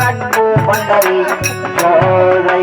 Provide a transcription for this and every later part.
நட்பு பண்டறி சோதை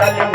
தலை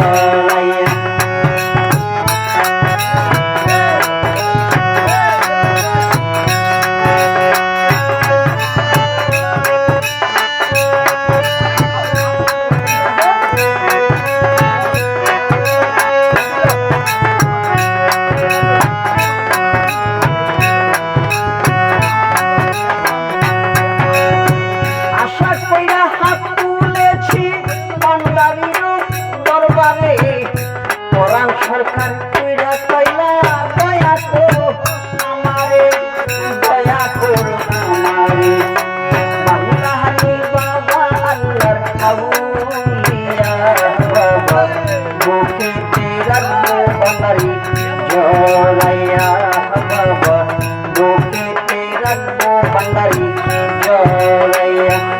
Bye. Maria, Maria.